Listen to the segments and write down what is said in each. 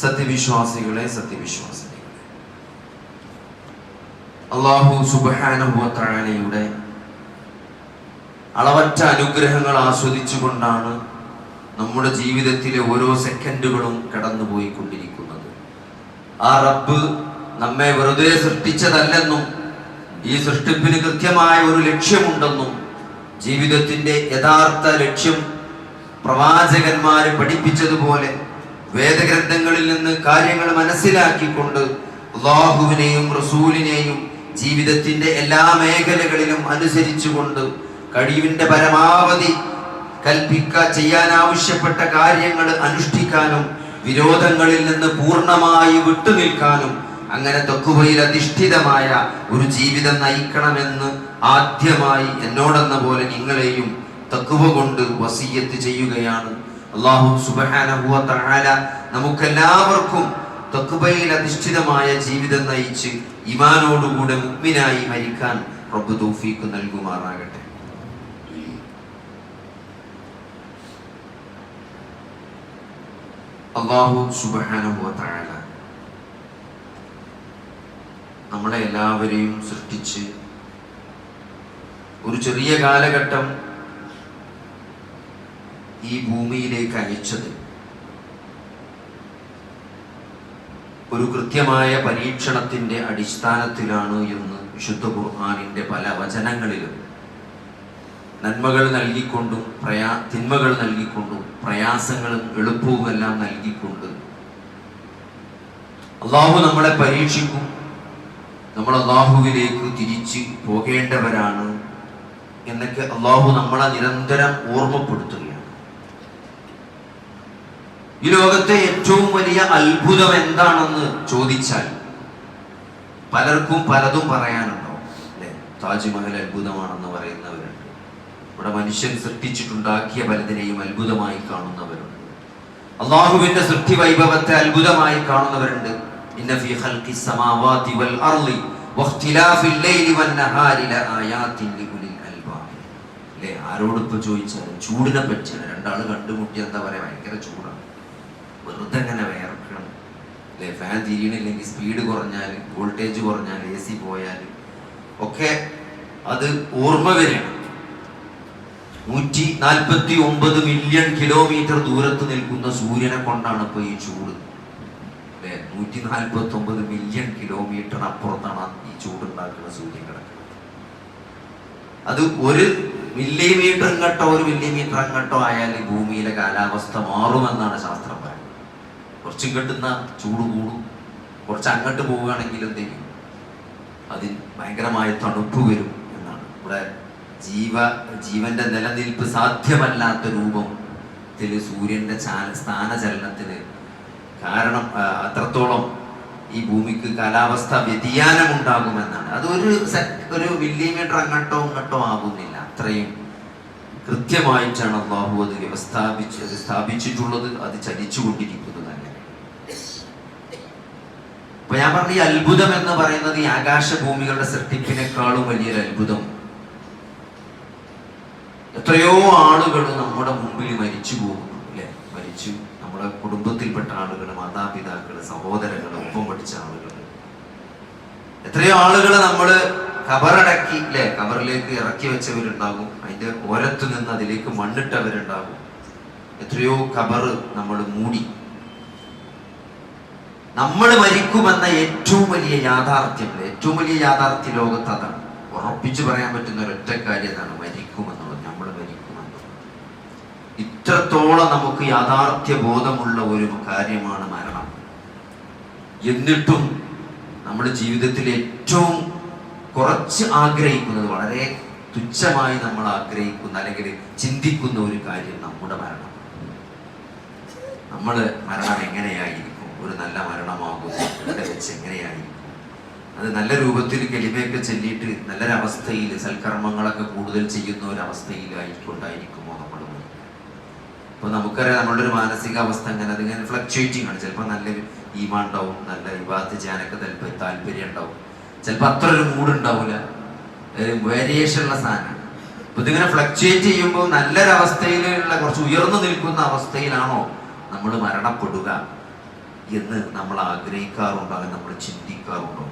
സത്യവിശ്വാസികളെ സത്യവിശ്വാസികളെ. അള്ളാഹു സുബാനുഭവത്താഴയുടെ അളവറ്റ അനുഗ്രഹങ്ങൾ ആസ്വദിച്ചുകൊണ്ടാണ് നമ്മുടെ ജീവിതത്തിലെ ഓരോ സെക്കൻഡുകളും കടന്നുപോയിക്കൊണ്ടിരിക്കുന്നത്. ആ റബ്ബ് നമ്മെ വെറുതെ സൃഷ്ടിച്ചതല്ലെന്നും ഈ സൃഷ്ടിപ്പിന് കൃത്യമായ ഒരു ലക്ഷ്യമുണ്ടെന്നും ജീവിതത്തിന്റെ യഥാർത്ഥ ലക്ഷ്യം പ്രവാചകന്മാരെ പഠിപ്പിച്ചതുപോലെ വേദഗ്രന്ഥങ്ങളിൽ നിന്ന് കാര്യങ്ങൾ മനസ്സിലാക്കിക്കൊണ്ട് അള്ളാഹുവിനെയും റസൂലിനെയും ജീവിതത്തിന്റെ എല്ലാ മേഖലകളിലും അനുസരിച്ചുകൊണ്ട് കഴിവിന്റെ പരമാവധി കൽപ്പിക്ക ചെയ്യാൻ ആവശ്യപ്പെട്ട കാര്യങ്ങൾ അനുഷ്ഠിക്കാനും വിരോധങ്ങളിൽ നിന്ന് പൂർണമായി വിട്ടുനിൽക്കാനും അങ്ങനെ തൊക്കുവയിൽ അധിഷ്ഠിതമായ ഒരു ജീവിതം നയിക്കണമെന്ന് ആദ്യമായി എന്നോടെന്ന പോലെ നിങ്ങളെയും തക്കുവ കൊണ്ട് വസീയത്ത് ചെയ്യുകയാണ്. അള്ളാഹു സുബഹാനഹുവ തആല നമുക്കെല്ലാവർക്കും തക്കുബയിൽ അധിഷ്ഠിതമായ ജീവിതം നയിച്ച് ഇമാനോടുകൂടെ മുഗ്മിനായി മരിക്കാൻ റബ്ബ് തൗഫീഖ് നൽകുമാറാകട്ടെ. അള്ളാഹു സുബഹാനഹുവ തആല നമ്മളെ എല്ലാവരെയും സൃഷ്ടിച്ച് ഒരു ചെറിയ കാലഘട്ടം ഈ ഭൂമിയിലേക്ക് അയച്ചത്. ഒരു കൃത്യമായ പരീക്ഷണത്തിന്റെ അടിസ്ഥാനത്തിലാണ് എന്ന് വിശുദ്ധ ഖുർആാനിന്റെ പല വചനങ്ങളിലും നന്മകൾ നൽകിക്കൊണ്ടും പ്രയാ തിന്മകൾ നൽകിക്കൊണ്ടും പ്രയാസങ്ങളും എളുപ്പവുമെല്ലാം നൽകിക്കൊണ്ട് അള്ളാഹു നമ്മളെ പരീക്ഷിക്കും. നമ്മൾ അള്ളാഹുവിലേക്ക് തിരിച്ച് പോകേണ്ടവരാണ് എന്നൊക്കെ അള്ളാഹു നമ്മളെ നിരന്തരം ഓർമ്മപ്പെടുത്തുകയാണ് ഈ ലോകത്തെ ഏറ്റവും വലിയ അത്ഭുതം എന്താണെന്ന് ചോദിച്ചാൽ പലർക്കും പലതും പറയാനുണ്ടോ അല്ലെ? താജ്മഹൽ അത്ഭുതമാണെന്ന് പറയുന്നവരുണ്ട്. ഇവിടെ മനുഷ്യൻ സൃഷ്ടിച്ചിട്ടുണ്ടാക്കിയ പലതിനെയും അത്ഭുതമായി കാണുന്നവരുണ്ട്. അള്ളാഹുവിന്റെ സൃഷ്ടി വൈഭവത്തെ അത്ഭുതമായി കാണുന്നവരുണ്ട്. ഇന്ന ഫീ ഖൽഖി സമാവാതി വൽ അർളി വഖ്തിലാഫിൽ ലൈലി വൻ നഹാരി ലആയാത്തിൻ ലിഉലിൽ അൽബാബ്. ആരോട് ചോദിച്ചാലും ചൂടിനെ പറ്റിയാണ്. രണ്ടാൾ കണ്ടുമുട്ടി എന്താ പറയാ? ഭയങ്കര ചൂടാണ് വെറുതെ അങ്ങനെ വേർക്കണം അല്ലേ? ഫാൻ തിരിയണില്ലെങ്കിൽ സ്പീഡ് കുറഞ്ഞാൽ വോൾട്ടേജ് കുറഞ്ഞാൽ എ സി പോയാൽ ഒക്കെ അത് ഓർമ്മ വരെയാണ് നൂറ്റി നാൽപ്പത്തി ഒമ്പത് മില്യൺ കിലോമീറ്റർ ദൂരത്ത് നിൽക്കുന്ന സൂര്യനെ കൊണ്ടാണ് ഇപ്പൊ ഈ ചൂട്. അല്ലേ? നൂറ്റി നാൽപ്പത്തി ഒമ്പത് മില്യൺ കിലോമീറ്റർ അപ്പുറത്താണ് ഈ ചൂടുണ്ടാക്കുന്ന സൂര്യൻ കിടക്കുന്നത്. അത് ഒരു മില്ലിമീറ്റർ ഇങ്ങോട്ടോ ഒരു മില്ലിമീറ്റർ അങ്ങോട്ടോ ആയാൽ ഭൂമിയിലെ കാലാവസ്ഥ മാറുമെന്നാണ് ശാസ്ത്രം പറയുന്നത്. കുറച്ച് ഇങ്ങോട്ടുന്ന ചൂട് കൂടും. കുറച്ച് അങ്ങോട്ട് പോവുകയാണെങ്കിൽ എന്ത് ചെയ്യും? അതിൽ ഭയങ്കരമായ തണുപ്പ് വരും എന്നാണ്. ഇവിടെ ജീവ ജീവന്റെ നിലനിൽപ്പ് സാധ്യമല്ലാത്ത രൂപത്തിൽ സൂര്യന്റെ ചാ- സ്ഥാനചലനത്തിന് കാരണം അത്രത്തോളം ഈ ഭൂമിക്ക് കാലാവസ്ഥ വ്യതിയാനം ഉണ്ടാകുമെന്നാണ് അത് ഒരു ഒരു മില്ലിമീറ്റർ അങ്ങോട്ടോ ഇങ്ങോട്ടോ ആകുന്നില്ല. അത്രയും കൃത്യമായിട്ടാണ് അള്ളാഹു അത് വ്യവസ്ഥാപിച്ച് സ്ഥാപിച്ചിട്ടുള്ളത്. അത് ചലിച്ചുകൊണ്ടിരിക്കുന്നത് തന്നെ അപ്പൊ ഞാൻ പറഞ്ഞ ഈ അത്ഭുതം എന്ന് പറയുന്നത് ഈ ആകാശഭൂമികളുടെ സൃഷ്ടിപ്പിനേക്കാളും വലിയൊരു അത്ഭുതം. എത്രയോ ആളുകൾ നമ്മുടെ മുമ്പിൽ മരിച്ചു പോകുന്നു അല്ലെ? മരിച്ചു. നമ്മുടെ കുടുംബത്തിൽപ്പെട്ട ആളുകൾ മാതാപിതാക്കൾ സഹോദരങ്ങൾ ഒപ്പം പഠിച്ച ആളുകൾ. എത്രയോ ആളുകൾ നമ്മൾ കബറടക്കി അല്ലെ? കബറിലേക്ക് ഇറക്കി വെച്ചവരുണ്ടാകും. അതിന്റെ ഓരത്ത് നിന്ന് അതിലേക്ക് മണ്ണിട്ടവരുണ്ടാകും. എത്രയോ കബറ് നമ്മൾ മൂടി നമ്മൾ മരിക്കുമെന്ന ഏറ്റവും വലിയ യാഥാർത്ഥ്യം ഏറ്റവും വലിയ യാഥാർത്ഥ്യ ലോകത്ത് അതാണ്. ഉറപ്പിച്ചു പറയാൻ പറ്റുന്ന ഒരൊറ്റ കാര്യം അതാണ് മരിക്കുമെന്നുള്ളത്. നമ്മൾ മരിക്കുമെന്നുള്ളത്. ഇത്രത്തോളം നമുക്ക് യാഥാർത്ഥ്യ ബോധമുള്ള ഒരു കാര്യമാണ് മരണം. എന്നിട്ടും നമ്മുടെ ജീവിതത്തിൽ ഏറ്റവും കുറച്ച് ആഗ്രഹിക്കുന്നത് വളരെ തുച്ഛമായി നമ്മൾ ആഗ്രഹിക്കുന്ന അല്ലെങ്കിൽ ചിന്തിക്കുന്ന ഒരു കാര്യം നമ്മുടെ മരണം. നമ്മൾ മരണം എങ്ങനെയായിരിക്കും? ഒരു നല്ല മരണമാകും. ഇവിടെ വെച്ച് എങ്ങനെയായിരിക്കും അത് നല്ല രൂപത്തിൽ കെളിമയൊക്കെ ചെല്ലിയിട്ട് നല്ലൊരവസ്ഥയിൽ സൽക്കർമ്മങ്ങളൊക്കെ കൂടുതൽ ചെയ്യുന്ന ഒരവസ്ഥയിലായിക്കൊണ്ടായിരിക്കുമോ നമ്മൾ? അപ്പൊ നമുക്കറിയാം നമ്മളുടെ ഒരു മാനസികാവസ്ഥ അങ്ങനെ അതിങ്ങനെ ഫ്ലക്ച്വേറ്റിംഗ് ആണ്. ചിലപ്പോൾ നല്ല ഈമാ ഉണ്ടാവും നല്ല വിവാഹത്ത് ചെയ്യാനൊക്കെ ചിലപ്പോൾ താല്പര്യം ഉണ്ടാവും. ചിലപ്പോൾ അത്ര ഒരു മൂഡ് ഉണ്ടാവില്ല വേരിയേഷൻ ഉള്ള സാധനമാണ് അപ്പൊ ഇതിങ്ങനെ ഫ്ലക്ച്വേറ്റ് ചെയ്യുമ്പോൾ നല്ലൊരവസ്ഥയിലുള്ള കുറച്ച് ഉയർന്നു നിൽക്കുന്ന അവസ്ഥയിലാണോ നമ്മൾ മരണപ്പെടുക? എന്ന് നമ്മൾ ആഗ്രഹിക്കാറുണ്ടാകും നമ്മൾ ചിന്തിക്കാറുണ്ടോ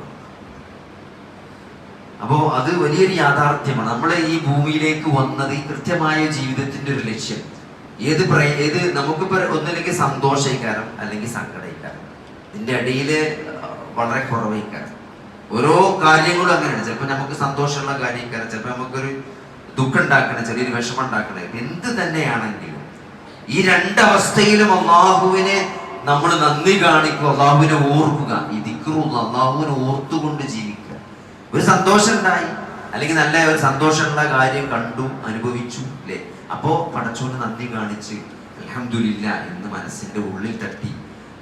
അപ്പോൾ അത് വലിയൊരു യാഥാർത്ഥ്യമാണ്. നമ്മൾ ഈ ഭൂമിയിലേക്ക് വന്നത് ഈ കൃത്യമായ ജീവിതത്തിന്റെ ഒരു ലക്ഷ്യം. ഏത് പ്രയ ഏത് നമുക്കിപ്പോ ഒന്നില്ലെങ്കിൽ സന്തോഷിക്കാരം അല്ലെങ്കിൽ സങ്കടയിക്കാരം ഇതിന്റെ ഇടയിൽ വളരെ കുറവേക്കാരം ഓരോ കാര്യങ്ങളും അങ്ങനെയാണ്. ചിലപ്പോൾ നമുക്ക് സന്തോഷമുള്ള കാര്യക്കാരം ചിലപ്പോൾ നമുക്കൊരു ദുഃഖം ഉണ്ടാക്കണം ചെറിയൊരു വിഷമം ഉണ്ടാക്കണം എന്ത് തന്നെയാണെങ്കിലും ഈ രണ്ടവസ്ഥയിലും അള്ളാഹുവിനെ നമ്മൾ നന്ദി കാണിക്കുക അള്ളാഹുവിനെ ഓർക്കുക. ഈ ദിക്റുള്ള അള്ളാഹുവിനെ ഓർത്തുകൊണ്ട് ജീവിക്കുക. ഒരു സന്തോഷം ഉണ്ടായി. അല്ലെങ്കിൽ നല്ല ഒരു സന്തോഷമുള്ള കാര്യം കണ്ടു അനുഭവിച്ചു അല്ലേ? അപ്പോ പടച്ചോന് നന്ദി കാണിച്ച് അലഹമില്ല എന്ന് മനസ്സിന്റെ ഉള്ളിൽ തട്ടി.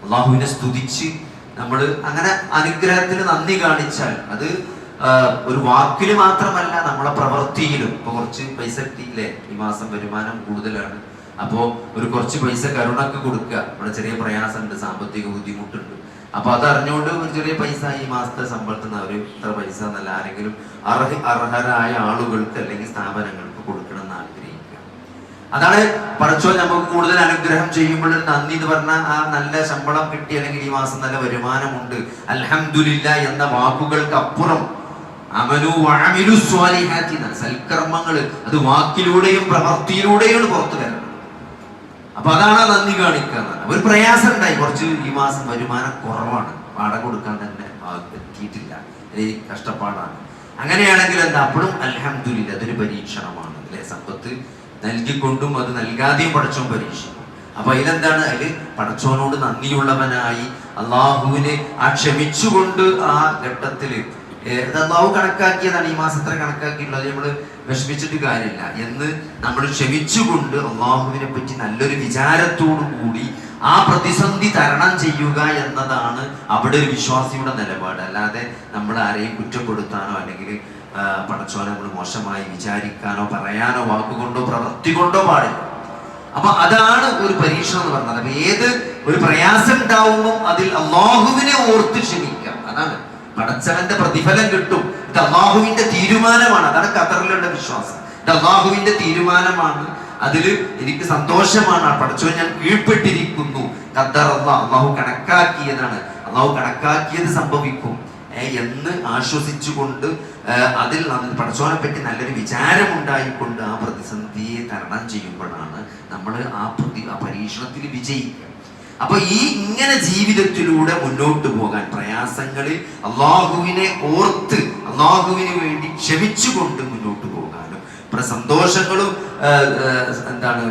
അള്ളാഹുവിനെ സ്തുതിച്ച് നമ്മൾ അങ്ങനെ അനുഗ്രഹത്തിന് നന്ദി കാണിച്ചാൽ അത് ഒരു വാക്കിൽ മാത്രമല്ല നമ്മളെ പ്രവൃത്തിയിലും. ഇപ്പൊ കുറച്ച് പൈസ കിട്ടിയില്ലേ ഈ മാസം വരുമാനം കൂടുതലാണ്. അപ്പോ ഒരു കുറച്ച് പൈസ കരുണക്ക് കൊടുക്കുക. ഇവിടെ ചെറിയ പ്രയാസമുണ്ട് സാമ്പത്തിക ബുദ്ധിമുട്ടുണ്ട്. അപ്പൊ അതറിഞ്ഞുകൊണ്ട് ഒരു ചെറിയ പൈസ ഈ മാസത്തെ ശമ്പളത്തിന് അവർ ഇത്ര പൈസ എന്നല്ല ആരെങ്കിലും അർഹ അർഹരായ ആളുകൾക്ക് അല്ലെങ്കിൽ സ്ഥാപനങ്ങൾക്ക് കൊടുക്കണം എന്ന് ആഗ്രഹിക്കുക. അതാണ് പറച്ചോ നമുക്ക് കൂടുതൽ അനുഗ്രഹം ചെയ്യുമ്പോൾ നന്ദി എന്ന് പറഞ്ഞാൽ ആ നല്ല ശമ്പളം കിട്ടി അല്ലെങ്കിൽ ഈ മാസം നല്ല വരുമാനമുണ്ട്. അൽഹംദുലില്ല എന്ന വാക്കുകൾക്ക് അപ്പുറം എന്നാണ്. അത് വാക്കിലൂടെയും പ്രവർത്തിയിലൂടെയും പുറത്തു വരണം അപ്പൊ അതാണ് നന്ദി കാണിക്കുക ഒരു പ്രയാസം ഉണ്ടായി കുറച്ച് ഈ മാസം വരുമാനം കുറവാണ്. പാടം കൊടുക്കാൻ തന്നെ പറ്റിയിട്ടില്ല കഷ്ടപ്പാടാണ്. അങ്ങനെയാണെങ്കിൽ എന്താ? അപ്പോഴും അൽഹംദുലില്ല അതൊരു പരീക്ഷണമാണ്. അല്ലെ? സമ്പത്ത് നൽകിക്കൊണ്ടും അത് നൽകാതെയും പടച്ചോൻ പരീക്ഷിക്കും. അപ്പൊ അതിലെന്താണ്? അതിൽ പടച്ചോനോട് നന്ദിയുള്ളവനായി അള്ളാഹുവിനെ ആ ക്ഷമിച്ചുകൊണ്ട് ആ ഘട്ടത്തിൽ അള്ളാഹു കണക്കാക്കിയതാണ്. ഈ മാസത്തെ കണക്കാക്കിയിട്ടുള്ളത്? നമ്മൾ വിഷമിച്ചിട്ട് കാര്യമില്ല. എന്ന് നമ്മൾ ക്ഷമിച്ചുകൊണ്ട് അള്ളാഹുവിനെ പറ്റി നല്ലൊരു വിചാരത്തോടു കൂടി ആ പ്രതിസന്ധി തരണം ചെയ്യുക എന്നതാണ് അവിടെ ഒരു വിശ്വാസിയുടെ നിലപാട്. അല്ലാതെ നമ്മൾ ആരെയും കുറ്റപ്പെടുത്താനോ അല്ലെങ്കിൽ പടച്ചോനെ നമ്മൾ മോശമായി വിചാരിക്കാനോ പറയാനോ വാക്കുകൊണ്ടോ പ്രവൃത്തി കൊണ്ടോ പാടില്ല. അപ്പൊ അതാണ് ഒരു പരീക്ഷണം എന്ന് പറഞ്ഞത്. അപ്പൊ ഏത് ഒരു പ്രയാസം ഉണ്ടാവുമ്പോൾ അതിൽ അള്ളാഹുവിനെ ഓർത്ത് ക്ഷമിക്കാം. അതാണ്. പടച്ചവന്റെ പ്രതിഫലം കിട്ടും. ഇത് അള്ളാഹുവിന്റെ തീരുമാനമാണ്. അതാണ് ഖത്തറിലുള്ള വിശ്വാസം. ഇത് അള്ളാഹുവിന്റെ തീരുമാനമാണ്. അതിൽ എനിക്ക് സന്തോഷമാണ്. ആ പടച്ചവൻ ഞാൻ കീഴ്പ്പെട്ടിരിക്കുന്നു. ഖത്തർ അള്ളാഹ് കണക്കാക്കിയതാണ്. അള്ളാഹു കണക്കാക്കിയത് സംഭവിക്കും. എന്ന് ആശ്വസിച്ചുകൊണ്ട് അതിൽ പടച്ചോനെ പറ്റി നല്ലൊരു വിചാരമുണ്ടായിക്കൊണ്ട് ആ പ്രതിസന്ധിയെ തരണം ചെയ്യുമ്പോഴാണ് നമ്മൾ ആ പ്രതി ആ പരീക്ഷണത്തിൽ വിജയിക്കുക. അപ്പൊ ഈ ഇങ്ങനെ ജീവിതത്തിലൂടെ മുന്നോട്ട് പോകാൻ പ്രയാസങ്ങളിൽ അള്ളാഹുവിനെ ഓർത്ത് അള്ളാഹുവിന് വേണ്ടി ക്ഷമിച്ചുകൊണ്ട് മുന്നോട്ട് പോകാനും ഇപ്പൊ സന്തോഷങ്ങളും എന്താണ്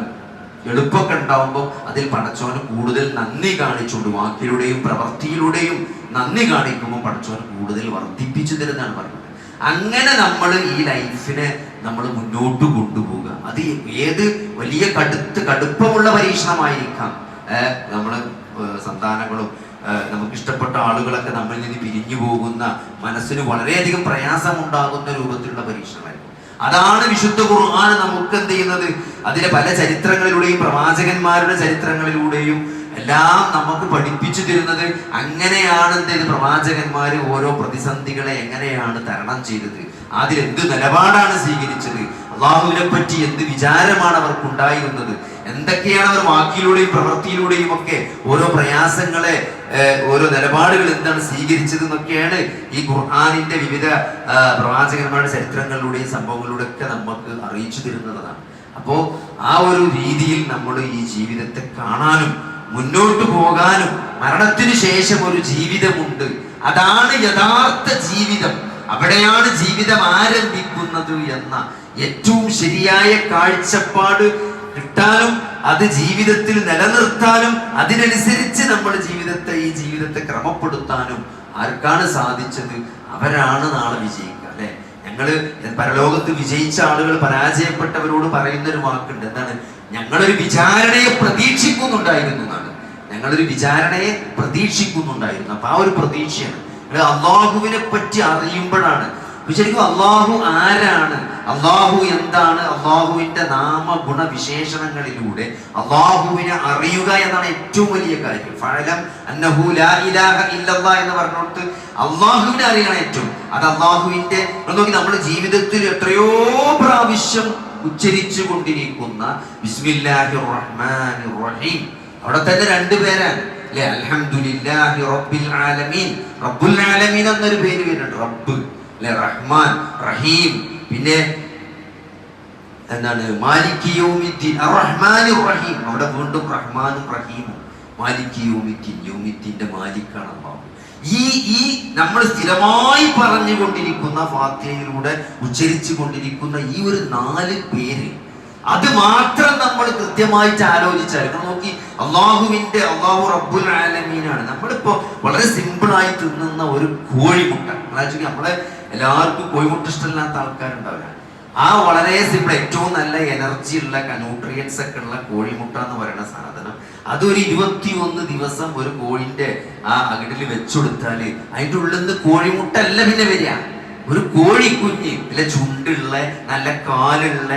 എളുപ്പമൊക്കെ ഉണ്ടാവുമ്പോൾ അതിൽ പടച്ചോന് കൂടുതൽ നന്ദി കാണിച്ചുകൊണ്ട് വാക്കിലൂടെയും പ്രവൃത്തിയിലൂടെയും നന്ദി കാണിക്കുമ്പോൾ പടച്ചോന് കൂടുതൽ വർദ്ധിപ്പിച്ചു തരുന്നതാണ് പറയുന്നത്. അങ്ങനെ നമ്മൾ ഈ ലൈഫിനെ നമ്മൾ മുന്നോട്ട് കൊണ്ടുപോകുക അത് ഏത് വലിയ കടുത്ത് കടുപ്പമുള്ള പരീക്ഷണമായിരിക്കാം. ഏഹ് സന്താനങ്ങളും ഏഹ് നമുക്ക് ഇഷ്ടപ്പെട്ട ആളുകളൊക്കെ നമ്മളിൽ നിന്ന് പിരിഞ്ഞു പോകുന്ന മനസ്സിന് വളരെയധികം പ്രയാസമുണ്ടാകുന്ന രൂപത്തിലുള്ള പരീക്ഷണമായിരുന്നു. അതാണ് വിശുദ്ധ ഖുർആൻ നമുക്ക് എന്ത് ചെയ്യുന്നത്? അതിലെ പല ചരിത്രങ്ങളിലൂടെയും പ്രവാചകന്മാരുടെ ചരിത്രങ്ങളിലൂടെയും എല്ലാം നമുക്ക് പഠിപ്പിച്ചു തരുന്നത് അങ്ങനെയാണ് എന്ത് പ്രവാചകന്മാർ ഓരോ പ്രതിസന്ധികളെ എങ്ങനെയാണ് തരണം ചെയ്തത്? അതിൽ എന്ത് നിലപാടാണ് സ്വീകരിച്ചത്? അള്ളാഹുവിനെ പറ്റി എന്ത് വിചാരമാണ് അവർക്ക് ഉണ്ടായിരുന്നത് എന്തൊക്കെയാണ് അവർ വാക്കിലൂടെയും പ്രവൃത്തിയിലൂടെയും ഒക്കെ ഓരോ പ്രയാസങ്ങളെ ഓരോ നിലപാടുകൾ എന്താണ് സ്വീകരിച്ചത് എന്നൊക്കെയാണ് ഈ ഖുർആാനിന്റെ വിവിധ പ്രവാചകന്മാരുടെ ചരിത്രങ്ങളിലൂടെയും സംഭവങ്ങളിലൂടെ ഒക്കെ നമുക്ക് അറിയിച്ചു തരുന്നതാണ്. അപ്പോ ആ ഒരു രീതിയിൽ നമ്മൾ ഈ ജീവിതത്തെ കാണാനും മുന്നോട്ട് പോകാനും മരണത്തിന് ശേഷം ഒരു ജീവിതമുണ്ട്. അതാണ് യഥാർത്ഥ ജീവിതം. അവിടെയാണ് ജീവിതം ആരംഭിക്കുന്നത് എന്ന ഏറ്റവും ശരിയായ കാഴ്ചപ്പാട് കിട്ടാനും അത് ജീവിതത്തിൽ നിലനിർത്താനും അതിനനുസരിച്ച് നമ്മൾ ജീവിതത്തെ ഈ ജീവിതത്തെ ക്രമപ്പെടുത്താനും ആർക്കാണ് സാധിച്ചത്? അവരാണ് നാളെ വിജയിക്കുക അല്ലെ? ഞങ്ങൾ പരലോകത്ത് വിജയിച്ച ആളുകൾ പരാജയപ്പെട്ടവരോട് പറയുന്ന ഒരു വാക്കുണ്ട് എന്താണ്? ഞങ്ങളൊരു വിചാരണയെ പ്രതീക്ഷിക്കുന്നുണ്ടായിരുന്നു എന്നാണ്. ഞങ്ങളൊരു വിചാരണയെ പ്രതീക്ഷിക്കുന്നുണ്ടായിരുന്നു. അപ്പൊ ആ ഒരു പ്രതീക്ഷയാണ്. അള്ളാഹുവിനെ പറ്റി അറിയുമ്പോഴാണ് ശരിക്കും അള്ളാഹു ആരാണ്? അള്ളാഹു എന്താണ് അള്ളാഹുവിന്റെ നാമഗുണ വിശേഷണങ്ങളിലൂടെ അള്ളാഹുവിനെ അറിയുക എന്നാണ് ഏറ്റവും വലിയ കാര്യം. ഫഅലം അന്നഹു ലാ ഇലാഹ ഇല്ലല്ലാഹ് എന്ന് പറഞ്ഞോട്ട് അള്ളാഹുവിനെ അറിയണം ഏറ്റവും. അത് അള്ളാഹുവിന്റെ നോക്കി നമ്മുടെ ജീവിതത്തിൽ എത്രയോ പ്രാവശ്യം ഉച്ചരിച്ചു കൊണ്ടിരിക്കുന്ന റഹീം അവിടെ തന്നെ രണ്ടു പേരാണ്. അല്ലെ? അൽഹംദുലില്ലാഹി റബ്ബിൽ ആലമീൻ. റബ്ബുൽ ആലമീൻ എന്നൊരു പേര് വരുന്നുണ്ട്. റബ്ബ്. അല്ലെ? റഹ്മാൻ. റഹീം. പിന്നെ എന്താണ്? മാലിക് യൗമിദ്ദീൻ. റഹ്മാനും റഹീം അവിടെ വീണ്ടും റഹ്മാനും റഹീമും മാലിക് യൗമിദ്ദീൻ. മാലിക്കാണ് ഈ ഈ നമ്മൾ സ്ഥിരമായി പറഞ്ഞുകൊണ്ടിരിക്കുന്ന ഫാത്തിയിലൂടെ ഉച്ചരിച്ചു കൊണ്ടിരിക്കുന്ന ഈ ഒരു നാല് പേര് അത് മാത്രം നമ്മൾ കൃത്യമായിട്ട് ആലോചിച്ചാൽ നമ്മൾ നോക്കി അള്ളാഹുവിന്റെ അള്ളാഹു റബ്ബുൽ ആലമീനാണ്. നമ്മളിപ്പോ വളരെ സിമ്പിളായി തിന്നുന്ന ഒരു കോഴിമുട്ട. നമ്മളെ എല്ലാവർക്കും കോഴിമുട്ട ഇഷ്ടമില്ലാത്ത ആൾക്കാരുണ്ടാവില്ല. ആ വളരെ സിമ്പിൾ ഏറ്റവും നല്ല എനർജി ഉള്ള ന്യൂട്രിയൻസ് ഒക്കെ ഉള്ള കോഴിമുട്ട എന്ന് പറയുന്ന സാധനം. അതൊരു ഇരുപത്തി ഒന്ന് ദിവസം ഒരു കോഴിന്റെ ആ അകിടിൽ വെച്ചുകൊടുത്താൽ അതിന്റെ ഉള്ളിൽ നിന്ന് കോഴിമുട്ട അല്ല പിന്നെ വരിക. ഒരു കോഴിക്കുഞ്ഞ് അല്ലെ ചുണ്ടുള്ള നല്ല കാലുള്ള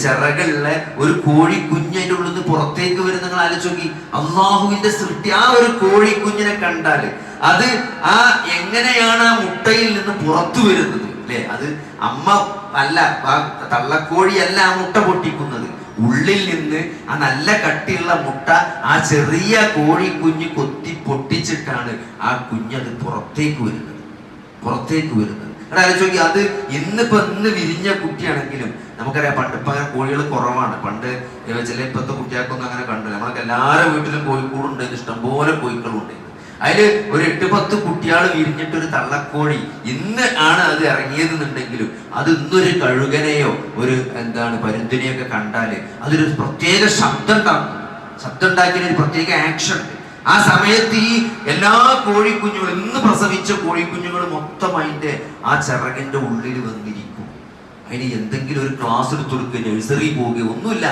ചിറകുള്ള ഒരു കോഴിക്കുഞ്ഞ് അതിന്റെ ഉള്ളിൽ നിന്ന് പുറത്തേക്ക് വരും നിങ്ങൾ ആലോചിക്കി അള്ളാഹുവിന്റെ സൃഷ്ടി ആ ഒരു കോഴിക്കുഞ്ഞിനെ കണ്ടാൽ അത് ആ എങ്ങനെയാണ് ആ മുട്ടയിൽ നിന്ന് പുറത്തു വരുന്നത്? അല്ലെ? അത് അമ്മ അല്ല തള്ളക്കോഴിയല്ല ആ മുട്ട പൊട്ടിക്കുന്നത്. ഉള്ളിൽ നിന്ന് ആ നല്ല കട്ടിയുള്ള മുട്ട ആ ചെറിയ കോഴി കുഞ്ഞ് കൊത്തി പൊട്ടിച്ചിട്ടാണ് ആ കുഞ്ഞത് പുറത്തേക്ക് വരുന്നത്. പുറത്തേക്ക് വരുന്നത്. എടാ ആലോചിച്ച് അത് ഇന്നിപ്പോ ഇന്ന് വിരിഞ്ഞ കുട്ടിയാണെങ്കിലും നമുക്കറിയാം പണ്ട് ഇപ്പൊ അങ്ങനെ കോഴികൾ കുറവാണ്. പണ്ട് ചില ഇപ്പത്തെ കുട്ടികൾക്കൊന്നും അങ്ങനെ കണ്ടില്ല. നമ്മളൊക്കെ എല്ലാവരുടെ വീട്ടിലും കോഴിക്കൂടുണ്ട് ഇഷ്ടംപോലെ കോഴിക്കളുണ്ട്. അതിൽ ഒരു എട്ട് പത്ത് കുട്ടികൾ വിരിഞ്ഞിട്ട് ഒരു തള്ളക്കോഴി ഇന്ന് ആണ് അത് ഇറങ്ങിയതെന്നുണ്ടെങ്കിലും അത് ഇന്നൊരു കഴുകനെയോ ഒരു എന്താണ് പരുന്തിനെയൊക്കെ കണ്ടാൽ അതൊരു പ്രത്യേക ശബ്ദം ഉണ്ടാക്കും. ശബ്ദം ഉണ്ടാക്കിയ ഒരു പ്രത്യേക ആക്ഷൻ ഉണ്ട് ആ സമയത്ത് ഈ എല്ലാ കോഴിക്കുഞ്ഞുങ്ങളും ഇന്ന് പ്രസവിച്ച കോഴിക്കുഞ്ഞുങ്ങൾ മൊത്തം അതിന്റെ ആ ചിറകിന്റെ ഉള്ളിൽ വന്നിരിക്കും. അതിന് എന്തെങ്കിലും ഒരു ക്ലാസ് എടുത്തു നഴ്സറി പോവുക ഒന്നുമില്ല.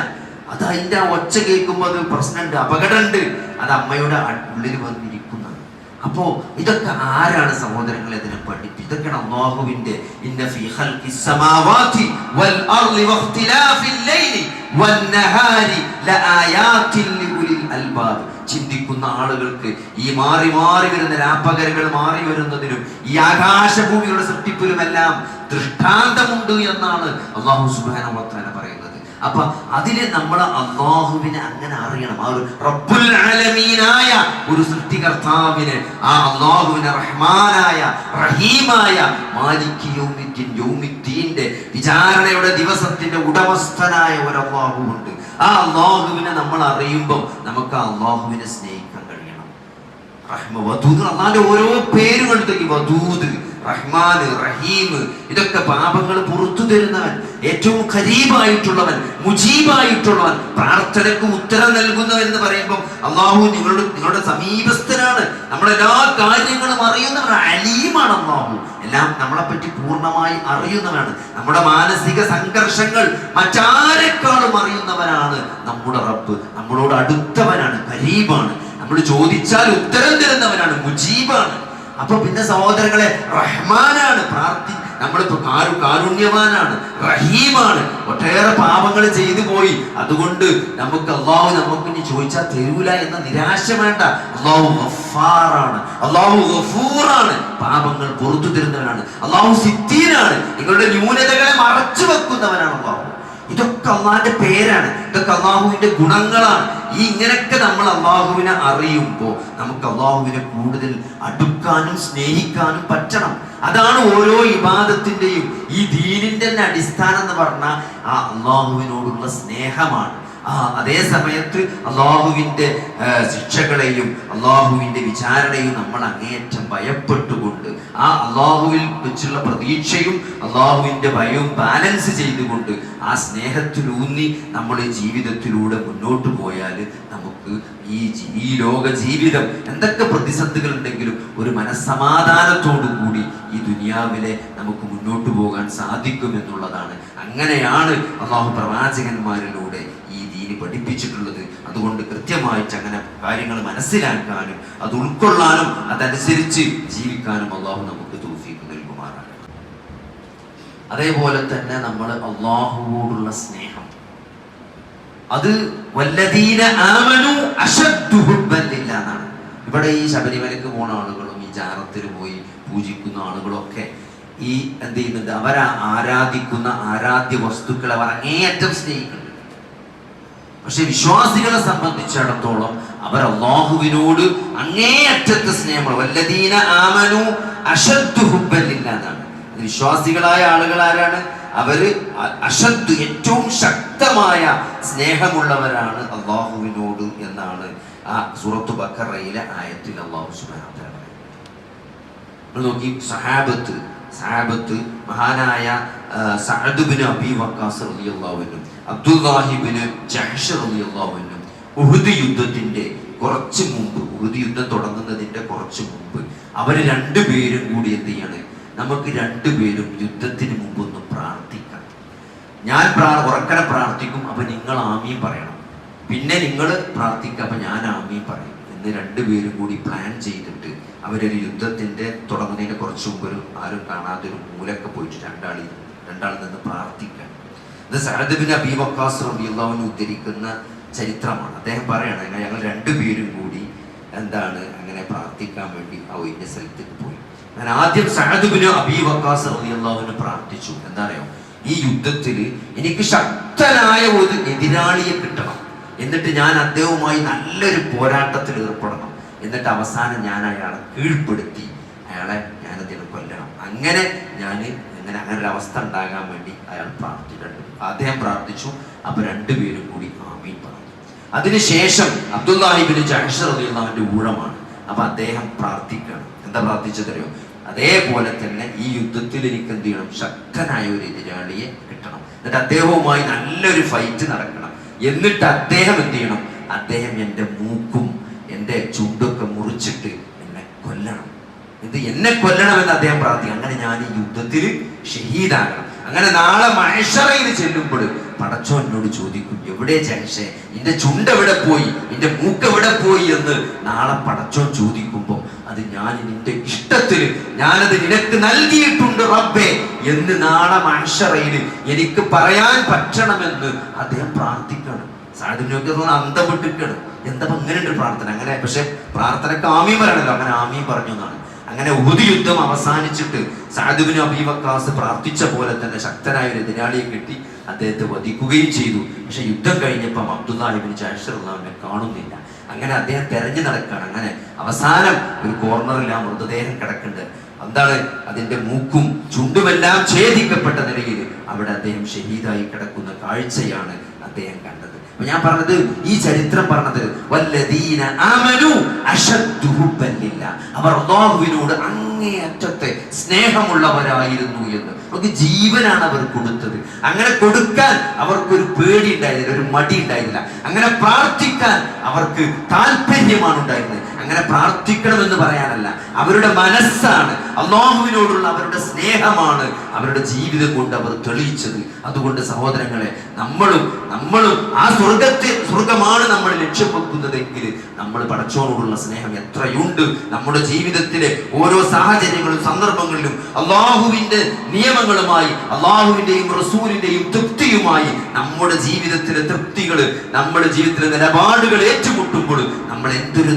അത് അതിന്റെ ആ ഒച്ച കേൾക്കുമ്പോൾ അത് പ്രശ്നമുണ്ട് അപകടമുണ്ട്. അത് അമ്മയുടെ ഉള്ളിൽ വന്നിരിക്കുന്നത് അപ്പോ ഇതൊക്കെ ആരാണ് സഹോദരങ്ങളെ ഇതിനെ അള്ളാഹുവിന്റെ ഇന്ന വൽ ലൈലി വൻ നഹാരി ചിന്തിക്കുന്ന ആളുകൾക്ക് ഈ മാറി മാറി വരുന്ന രാപ്പകരകൾ മാറി വരുന്നതിനും ഈ ആകാശഭൂമിയുടെ സൃഷ്ടിപ്പിലുമെല്ലാം ദൃഷ്ടാന്തമുണ്ട് എന്നാണ് അള്ളാഹു സുബാന പറയുന്നത്. അപ്പൊ അതിൽ നമ്മൾ അള്ളാഹുവിനെ അങ്ങനെ അറിയണം. ആ ഒരു റബ്ബുൽ ആലമീനായ ഒരു സൃഷ്ടികർത്താവിനെ ആ അള്ളാഹുവിനെ റഹ്മാനായ റഹീമായ മാലിക് യൗമിദ്ദീൻ യൗമിദ്ദീന്റെ വിചാരണയുടെ ദിവസത്തിന്റെ ഉടമസ്ഥനായ ഒരു അള്ളാഹുവുണ്ട് ആ അള്ളാഹുവിനെ നമ്മൾ അറിയുമ്പോൾ നമുക്ക് ആ അള്ളാഹുവിനെ സ്നേഹിക്കാൻ കഴിയണം. റഹ്മ വദൂദ് അള്ളാന്റെ ഓരോ പേരുകൾ വദൂദ് റഹ്മാൻ റഹീം. ഇതൊക്കെ പാപങ്ങൾ പുറത്തു തരുന്നവൻ ഏറ്റവും ഖരീബായിട്ടുള്ളവൻ മുജീബായിട്ടുള്ളവൻ പ്രാർത്ഥനക്ക് ഉത്തരം നൽകുന്നവൻ എന്ന് പറയുമ്പോൾ അള്ളാഹു നിങ്ങളുടെ നിങ്ങളുടെ സമീപസ്ഥനാണ്. നമ്മളെല്ലാ കാര്യങ്ങളും അറിയുന്നവൻ അലീമാണ് അള്ളാഹു. എല്ലാം നമ്മളെപ്പറ്റി പൂർണമായി അറിയുന്നവനാണ്. നമ്മുടെ മാനസിക സംഘർഷങ്ങൾ മറ്റാരെക്കാളും അറിയുന്നവനാണ് നമ്മുടെ റബ്ബ്. നമ്മളോട് അടുത്തവനാണ് കരീബാണ് നമ്മൾ ചോദിച്ചാൽ ഉത്തരം തരുന്നവനാണ് മുജീബാണ്. അപ്പൊ പിന്നെ സഹോദരങ്ങളെ റഹ്മാനാണ് പ്രാർത്ഥി. നമ്മൾ കാരു കാരുണ്യവാനാണ് റഹീമാണ്. ഒട്ടേറെ പാപങ്ങൾ ചെയ്തു പോയി. അതുകൊണ്ട് നമുക്ക് അള്ളാഹു നമുക്ക് ഇനി ചോദിച്ചാൽ തരൂല എന്ന നിരാശ വേണ്ട. അള്ളാഹു ഗഫാറാണ്. അള്ളാഹു ഗഫൂറാണ്. പാപങ്ങൾ പുറത്തു തരുന്നവനാണ്. അള്ളാഹു സിദ്ധീനാണ്. നിങ്ങളുടെ ന്യൂനതകളെ മറച്ചു വെക്കുന്നവനാണ് അള്ളാഹു. ഇതൊക്കെ അള്ളാഹിന്റെ പേരാണ്. ഇതൊക്കെ അള്ളാഹുവിന്റെ ഗുണങ്ങളാണ്. ഈ ഇങ്ങനെയൊക്കെ നമ്മൾ അള്ളാഹുവിനെ അറിയുമ്പോൾ നമുക്ക് അള്ളാഹുവിനെ കൂടുതൽ അടുക്കാനും സ്നേഹിക്കാനും പറ്റണം. അതാണ് ഓരോ ഇബാദത്തിന്റെയും ഈ ദീനിന്റെ തന്നെ അടിസ്ഥാനം എന്ന് പറഞ്ഞാൽ ആ അള്ളാഹുവിനോടുള്ള സ്നേഹമാണ്. ആ അതേ സമയത്ത് അള്ളാഹുവിന്റെ ശിക്ഷകളെയും അള്ളാഹുവിന്റെ വിചാരണയും നമ്മൾ അങ്ങേയറ്റം ഭയപ്പെട്ടുകൊണ്ട് ആ അള്ളാഹുവിൽ വെച്ചുള്ള പ്രതീക്ഷയും അള്ളാഹുവിന്റെ ഭയവും ബാലൻസ് ചെയ്തുകൊണ്ട് ആ സ്നേഹത്തിലൂന്നി നമ്മൾ ജീവിതത്തിലൂടെ മുന്നോട്ട് പോയാൽ നമുക്ക് ഈ ഈ ലോക ജീവിതം എന്തൊക്കെ പ്രതിസന്ധികൾ ഉണ്ടെങ്കിലും ഒരു മനസ്സമാധാനത്തോടു കൂടി ഈ ദുനിയാവിലെ നമുക്ക് മുന്നോട്ട് പോകാൻ സാധിക്കും എന്നുള്ളതാണ്. അങ്ങനെയാണ് അള്ളാഹു പ്രവാചകന്മാരിലൂടെ ദീന് പഠിപ്പിച്ചിട്ടുള്ളത്. അതുകൊണ്ട് കൃത്യമായിട്ട് അങ്ങനെ കാര്യങ്ങൾ മനസ്സിലാക്കാനും അത് ഉൾക്കൊള്ളാനും അതനുസരിച്ച് ജീവിക്കാനും അള്ളാഹു നമുക്ക് തൗഫീഖ് നൽകുമാറാണ്. അതേപോലെ തന്നെ നമ്മൾ അള്ളാഹുവോടുള്ള സ്നേഹം. അത് വല്ലതീന ആമനു അശദ്ദു ഹുബ്ബൻ ലില്ലാ എന്നാണ് ഇവിടെ ഈ ശബരിമലക്ക് പോണ ആളുകളും ഈ ജാറത്തിൽ പോയി പൂജിക്കുന്ന ആളുകളൊക്കെ ഈ എന്ത് ചെയ്യുന്നുണ്ട്? അവരാ ആരാധിക്കുന്ന ആരാധ്യ വസ്തുക്കളെ അവർ അങ്ങേയറ്റം സ്നേഹിക്കുന്നുണ്ട് പക്ഷെ വിശ്വാസികളെ സംബന്ധിച്ചിടത്തോളം അവർ അള്ളാഹുവിനോട് അങ്ങേയറ്റത്തെ വല്ലദീന ആമനു വിശ്വാസികളായ ആളുകൾ ആരാണ്? അവർ അശദ് ഏറ്റവും ശക്തമായ സ്നേഹമുള്ളവരാണ് അള്ളാഹുവിനോട് എന്നാണ് ആ സുറത്ത് ബക്കറയിലെ ആയത്തിൽ അള്ളാഹു നോക്കി സഹാബത്ത് സഹാബത്ത് മഹാനായ ആ, സഅദ് ബിൻ അബി വക്കാസ് റളിയല്ലാഹു അൻഹു അബ്ദുല്ലാഹി ബിൻ ജഹ്ഷ് റളിയല്ലാഹു അൻഹു ഉഹുദ് യുദ്ധത്തിന്റെ കുറച്ച് മുമ്പ് ഉഹുദ് യുദ്ധം തുടങ്ങുന്നതിന്റെ കുറച്ച് മുമ്പ് അവർ രണ്ടുപേരും കൂടി എന്ത് ചെയ്യാണ്? നമുക്ക് രണ്ടുപേരും യുദ്ധത്തിന് മുമ്പ് ഒന്ന് പ്രാർത്ഥിക്കാം. ഞാൻ പ്രാ ഉറക്കനെ പ്രാർത്ഥിക്കും അപ്പൊ നിങ്ങൾ ആമിയും പറയണം. പിന്നെ നിങ്ങൾ പ്രാർത്ഥിക്കുക അപ്പൊ ഞാൻ ആമിയും പറയും. എന്ന് രണ്ടുപേരും കൂടി പ്ലാൻ ചെയ്തിട്ട് അവരൊരു യുദ്ധത്തിന്റെ തുടങ്ങുന്നതിന് കുറച്ച് മുമ്പ് ഒരു ആരും കാണാതെ ഒരു മൂലൊക്കെ പോയിട്ട് രണ്ടാളിൽ രണ്ടാളിൽ നിന്ന് പ്രാർത്ഥിക്കണം ഇത് സഅദ് അബീബക്കാസ് റബിയുള്ളവന് ഉദ്ധരിക്കുന്ന ചരിത്രമാണ്. അദ്ദേഹം പറയാണ് "ഞങ്ങൾ- ഞങ്ങൾ രണ്ടുപേരും കൂടി എന്താണ് അങ്ങനെ പ്രാർത്ഥിക്കാൻ വേണ്ടി ആ ഒഴിഞ്ഞ സ്ഥലത്തേക്ക് പോയി. ഞാൻ ആദ്യം സഅദ് അബീബക്കാസ് റബിയുള്ളവന് പ്രാർത്ഥിച്ചു. എന്താ ഈ യുദ്ധത്തിൽ എനിക്ക് ശക്തനായ ഒരു എതിരാളിയെ കിട്ടണം. എന്നിട്ട് ഞാൻ അദ്ദേഹവുമായി നല്ലൊരു പോരാട്ടത്തിൽ ഏർപ്പെടണം. എന്നിട്ട് അവസാനം ഞാൻ അയാളെ കീഴ്പ്പെടുത്തി. അയാളെ ഞാൻ അദ്ദേഹം കൊല്ലണം. അങ്ങനെ ഞാൻ അങ്ങനെ അങ്ങനെ ഒരു അവസ്ഥ ഉണ്ടാകാൻ വേണ്ടി അയാൾ പ്രാർത്ഥിച്ചിട്ടുണ്ട്. അദ്ദേഹം പ്രാർത്ഥിച്ചു. അപ്പൊ രണ്ടുപേരും കൂടി ആമീൻ പറഞ്ഞു. അതിനുശേഷം അബ്ദുല്ലാഹിബിന് ജഹ്ഷറിയുള്ളവന്റെ ഊഴമാണ്. അപ്പൊ അദ്ദേഹം പ്രാർത്ഥിക്കണം. എന്താ പ്രാർത്ഥിച്ചതറിയോ? അതേപോലെ തന്നെ ഈ യുദ്ധത്തിൽ എനിക്ക് എന്ത് ചെയ്യണം? ശക്തനായ ഒരു എതിരാളിയെ കിട്ടണം. എന്നിട്ട് അദ്ദേഹവുമായി നല്ലൊരു ഫൈറ്റ് നടക്കണം. എന്നിട്ട് അദ്ദേഹം എന്ത് ചെയ്യണം? അദ്ദേഹം എന്റെ മൂക്കും എന്റെ ചുണ്ടൊക്കെ മുറിച്ചിട്ട് എന്നെ കൊല്ലണം. ഇത് എന്നെ കൊല്ലണമെന്ന് അദ്ദേഹം പ്രാർത്ഥിക്കും. അങ്ങനെ ഞാൻ ഈ യുദ്ധത്തിൽ ഷഹീദാകണം. അങ്ങനെ നാളെ മഹേശ്വറയിൽ ചെല്ലുമ്പോൾ പടച്ചോ എന്നോട് ചോദിക്കും എവിടെ ജംഷേ നിന്റെ ചുണ്ട് എവിടെ പോയി? നിന്റെ മൂക്ക് എവിടെ പോയി? എന്ന് നാളെ പടച്ചോ ചോദിക്കുമ്പോൾ അത് ഞാൻ നിന്റെ ഇഷ്ടത്തിൽ ഞാനത് നിനക്ക് നൽകിയിട്ടുണ്ട് റബ്ബേ എന്ന് നാളെ മനുഷ്യറയിൽ എനിക്ക് പറയാൻ പറ്റണമെന്ന് അദ്ദേഹം പ്രാർത്ഥിക്കണം. തോന്നുന്നു അന്തം വിട്ടിരിക്കണം എന്താ അങ്ങനെ ഒരു പ്രാർത്ഥന? അങ്ങനെ പക്ഷെ പ്രാർത്ഥനക്ക് ആമീം പറയണല്ലോ. അങ്ങനെ ആമീം പറഞ്ഞു എന്നാണ് അങ്ങനെ ഉഹുദ് യുദ്ധം അവസാനിച്ചിട്ട് സാധുവിന് അബീവക്കാസ് പ്രാർത്ഥിച്ച പോലെ തന്നെ ശക്തനായ ഒരു എതിരാളിയെ കിട്ടി. അദ്ദേഹത്തെ വധിക്കുകയും ചെയ്തു. പക്ഷെ യുദ്ധം കഴിഞ്ഞപ്പം അബ്ദുല്ലാഹിബിന് ചാഷറുള്ളവനെ കാണുന്നില്ല. അങ്ങനെ അദ്ദേഹം തെരഞ്ഞു നടക്കുകയാണ്. അങ്ങനെ അവസാനം ഒരു കോർണറിൽ ആ മൃതദേഹം കിടക്കുന്നുണ്ട്. എന്താണ്? അതിന്റെ മൂക്കും ചുണ്ടുമെല്ലാം ഛേദിക്കപ്പെട്ട നിലയിൽ അവിടെ അദ്ദേഹം ഷഹീദായി കിടക്കുന്ന കാഴ്ചയാണ് അദ്ദേഹം കണ്ടത്. ഞാൻ പറഞ്ഞത് ഈ ചരിത്രം പറഞ്ഞത് വല്ലദീന ആമനു ലില്ലാഹ്. അവർ അല്ലാഹുവിനോട് അങ്ങേയറ്റത്തെ സ്നേഹമുള്ളവരായിരുന്നു എന്ന്. അവർക്ക് ജീവനാണ് അവർ കൊടുത്തത്. അങ്ങനെ കൊടുക്കാൻ അവർക്കൊരു പേടി ഉണ്ടായിരുന്നില്ല ഒരു മടി ഉണ്ടായിരുന്നില്ല അങ്ങനെ പ്രാർത്ഥിക്കാൻ അവർക്ക് താല്പര്യമാണ് ഉണ്ടായിരുന്നത് അങ്ങനെ പ്രാർത്ഥിക്കണമെന്ന് പറയാനല്ല. അവരുടെ മനസ്സാണ്. അള്ളാഹുവിനോടുള്ള അവരുടെ സ്നേഹമാണ് അവരുടെ ജീവിതം കൊണ്ട് അവർ തെളിയിച്ചത്. അതുകൊണ്ട് സഹോദരങ്ങളെ നമ്മളും നമ്മളും ആ സ്വർഗത്തെ സ്വർഗമാണ് നമ്മൾ ലക്ഷ്യം വെക്കുന്നതെങ്കിൽ നമ്മൾ പടച്ചോനോടുള്ള സ്നേഹം എത്രയുണ്ട്. നമ്മുടെ ജീവിതത്തിലെ ഓരോ സാഹചര്യങ്ങളും സന്ദർഭങ്ങളിലും അള്ളാഹുവിന്റെ നിയമങ്ങളുമായി അള്ളാഹുവിന്റെയും റസൂലിന്റെയും തൃപ്തിയുമായി നമ്മുടെ ജീവിതത്തിലെ തൃപ്തികൾ നമ്മുടെ ജീവിതത്തിലെ നിലപാടുകൾ ഏറ്റുമുട്ടുമ്പോൾ നമ്മൾ എന്തൊരു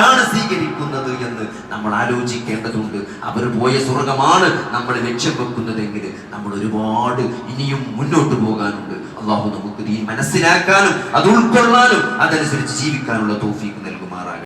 നിലപാടാണ് സ്വീകരിക്കുന്നത് എന്ന് നമ്മൾ ആലോചിക്കേണ്ടതുണ്ട്. അവർ പോയ സ്വർഗമാണ് നമ്മൾ ലക്ഷ്യം വെക്കുന്നതെങ്കിൽ നമ്മൾ ഒരുപാട് ഇനിയും മുന്നോട്ട് പോകാനുണ്ട്. അള്ളാഹു നമുക്ക് ഈ മനസ്സിലാക്കാനും അത് ഉൾക്കൊള്ളാനും അതനുസരിച്ച് ജീവിക്കാനുള്ള തോഫീക്ക്